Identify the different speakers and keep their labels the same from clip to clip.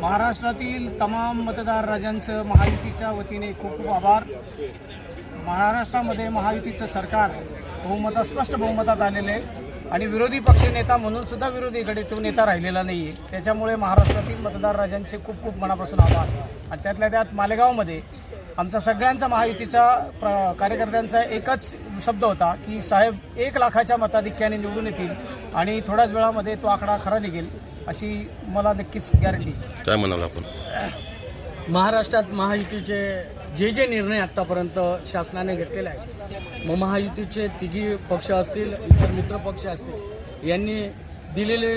Speaker 1: महाराष्ट्रातील तमाम मतदार राजांचं महायुतीच्या वतीने खूप खूप आभार. महाराष्ट्रामध्ये महायुतीचं सरकार बहुमता स्पष्ट बहुमतात आलेलं आहे आणि विरोधी पक्षनेता म्हणून सुद्धा विरोधीकडे तो नेता राहिलेला नाही आहे त्याच्यामुळे महाराष्ट्रातील मतदार राजांचे खूप खूप मनापासून आभार. आणि त्यातल्या त्यात मालेगावमध्ये आमचा सगळ्यांचा महायुतीच्या प्र कार्यकर्त्यांचा एकच शब्द होता की साहेब एक लाखाच्या मताधिक्याने निवडून येतील आणि थोड्याच वेळामध्ये तो आकडा खरा निघेल. अशी मला नक्कीच गॅरंटी
Speaker 2: काय म्हणाल आपण?
Speaker 3: महाराष्ट्रात महायुतीचे जे जे निर्णय आत्तापर्यंत शासनाने घेतलेले आहेत मग महायुतीचे तिघी पक्ष असतील इतर मित्र पक्ष असतील यांनी दिलेले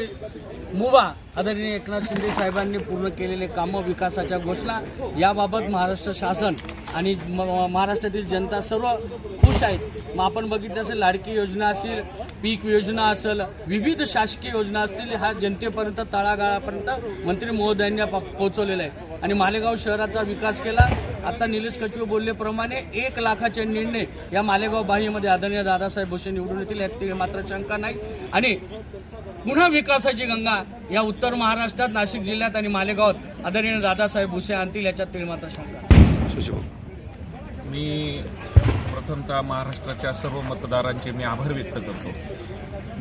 Speaker 3: मुभा आदरणीय एकनाथ शिंदे साहेबांनी पूर्ण केलेले कामं विकासाच्या घोषणा याबाबत महाराष्ट्र शासन आणि म- महाराष्ट्रातील जनता सर्व खुश आहेत. मग आपण बघितलं असेल लाडकी योजना असेल पीक योजना असेल विविध शासकीय योजना असतील ह्या जनतेपर्यंत तळागाळापर्यंत मंत्री महोदयांनी प- पोहोचवलेलं आहे. आणि मालेगाव शहराचा विकास केला. आता निलेश कचवे बोलल्याप्रमाणे एक लाखाचे निर्णय या मालेगाव बाह्यमध्ये आदरणीय दादासाहेब भुसे निवडून येतील यात ती मात्र शंका नाही. आणि पुन्हा विकासाची गंगा या उत्तर महाराष्ट्रात नाशिक जिल्ह्यात आणि मालेगावात आदरणीय दादासाहेब भुसे आणतील याच्यात ती मात्र शंका
Speaker 4: मी प्रथमतः महाराष्ट्राच्या सर्व मतदारांचे मी आभार व्यक्त करतो.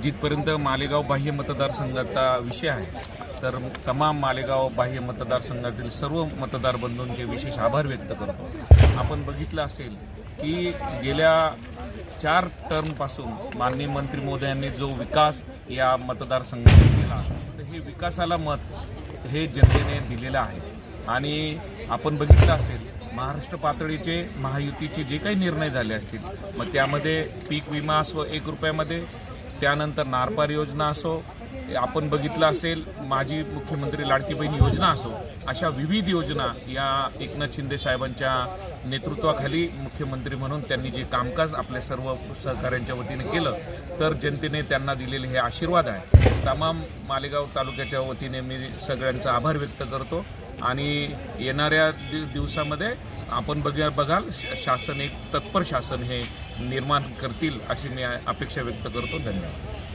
Speaker 4: जिथपर्यंत मालेगाव बाह्य मतदारसंघाचा विषय आहे तर तमाम मालेगाव बाह्य मतदारसंघातील सर्व मतदार बंधूंचे विशेष आभार व्यक्त करतो. आपण बघितलं असेल की गेल्या चार टर्मपासून माननीय मंत्री मोदयांनी जो विकास या मतदारसंघाने केला तर हे विकासाला मत हे जनतेने दिलेलं आहे. आणि आपण बघितलं असेल महाराष्ट्र पातळीचे महायुतीचे जे काही निर्णय झाले असतील मग त्यामध्ये पीक विमा असो एक रुपयामध्ये त्यानंतर नारपार योजना असो आपण बघितलं असेल माजी मुख्यमंत्री लाडकी बहीण योजना असो अशा विविध योजना या एकनाथ शिंदे साहेबांच्या नेतृत्वाखाली मुख्यमंत्री म्हणून त्यांनी जे कामकाज आपल्या सर्व सहकाऱ्यांच्या वतीने केलं तर जनतेने त्यांना दिलेले हे आशीर्वाद आहे. तमाम मालेगाव तालुक्याच्या वतीने मी सगळ्यांचा आभार व्यक्त करतो. आणि येणाऱ्या दि दिवसामध्ये आपण बघा बघाल श- शासन एक तत्पर शासन हे निर्माण करतील अशी मी अपेक्षा व्यक्त करतो. धन्यवाद.